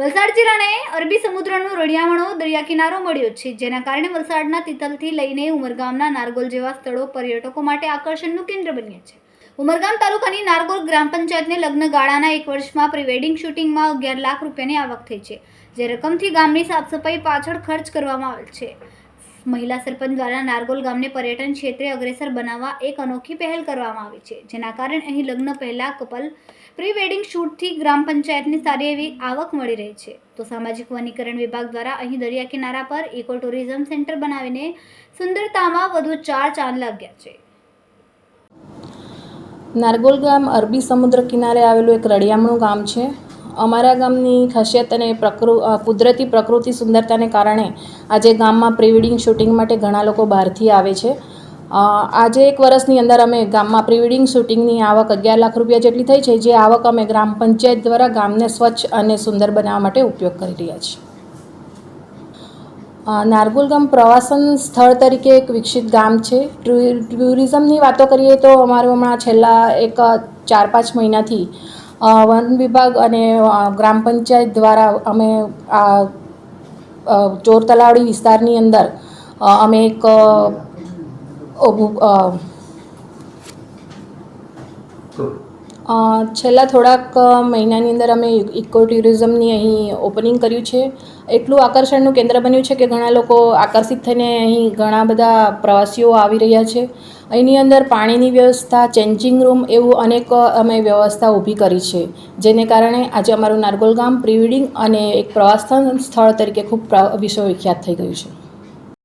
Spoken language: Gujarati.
વલસાડ જિલ્લાને અરબી સમુદ્રનો રળિયામણો દરિયા કિનારો મળ્યો છે, જેના કારણે વલસાડના તિથલથી લઈને ઉમરગામના નારગોલ જેવા સ્થળો પર્યટકો માટે આકર્ષણનું કેન્દ્ર બન્યા છે. ઉમરગામ તાલુકાની નારગોલ ગ્રામ પંચાયતને લગ્ન ગાળાના એક વર્ષમાં પ્રિવેડિંગ શૂટિંગમાં અગિયાર લાખ રૂપિયાની આવક થઈ છે, જે રકમથી ગામની સાફસફાઈ પાછળ ખર્ચ કરવામાં આવેલ છે. મહિલા સરપંચ દ્વારા નારગોલ ગામને પર્યટન ક્ષેત્રે અગ્રેસર બનાવવા એક અનોખી પહેલ કરવામાં આવી છે, જેના કારણે અહીં લગ્ન પહેલા કપલ પ્રી વેડિંગ શૂટથી ગ્રામ પંચાયતને સારી એવી આવક મળી રહી છે. તો સામાજિક વનીકરણ વિભાગ દ્વારા અહીં દરિયા કિનારા પર ઇકો ટુરિઝમ સેન્ટર બનાવીને સુંદરતામાં વધુ ચાર ચાંદ લાગ્યા છે. નારગોલ ગામ અરબી સમુદ્ર કિનારે આવેલું એક રળિયામણું ગામ છે. અમારા ગામની ખાસિયત અને પ્રકૃ કુદરતી પ્રકૃતિ સુંદરતાને કારણે આજે ગામમાં પ્રિવેડિંગ શૂટિંગ માટે ઘણા લોકો બહારથી આવે છે. આજે એક વર્ષની અંદર અમે ગામમાં પ્રિવેડિંગ શૂટિંગની આવક અગિયાર લાખ રૂપિયા જેટલી થઈ છે, જે આવક અમે ગ્રામ પંચાયત દ્વારા ગામને સ્વચ્છ અને સુંદર બનાવવા માટે ઉપયોગ કરી રહ્યા છીએ. નારગુલ ગામ પ્રવાસન સ્થળ તરીકે એક વિકસિત ગામ છે. ટુરિઝમની વાતો કરીએ તો અમારું હમણાં છેલ્લા એક ચાર પાંચ મહિનાથી વન વિભાગ અને ગ્રામ પંચાયત દ્વારા અમે આ ચોર તલાવડી વિસ્તારની અંદર અમે એક છેલ્લા થોડાક મહિનાની અંદર અમે ઇકો ટુરિઝમની અહીં ઓપનિંગ કર્યું છે. એટલું આકર્ષણનું કેન્દ્ર બન્યું છે કે ઘણા લોકો આકર્ષિત થઈને અહીં ઘણા બધા પ્રવાસીઓ આવી રહ્યા છે. અહીંની અંદર પાણીની વ્યવસ્થા, ચેન્જિંગ રૂમ એવું અનેક અમે વ્યવસ્થા ઊભી કરી છે. જેને કારણે આજે અમારું નારગોલ ગામ, પ્રિવિડિંગ અને એક પ્રવાસન સ્થળ તરીકે ખૂબ વિશ્વવિખ્યાત થઈ ગયું છે.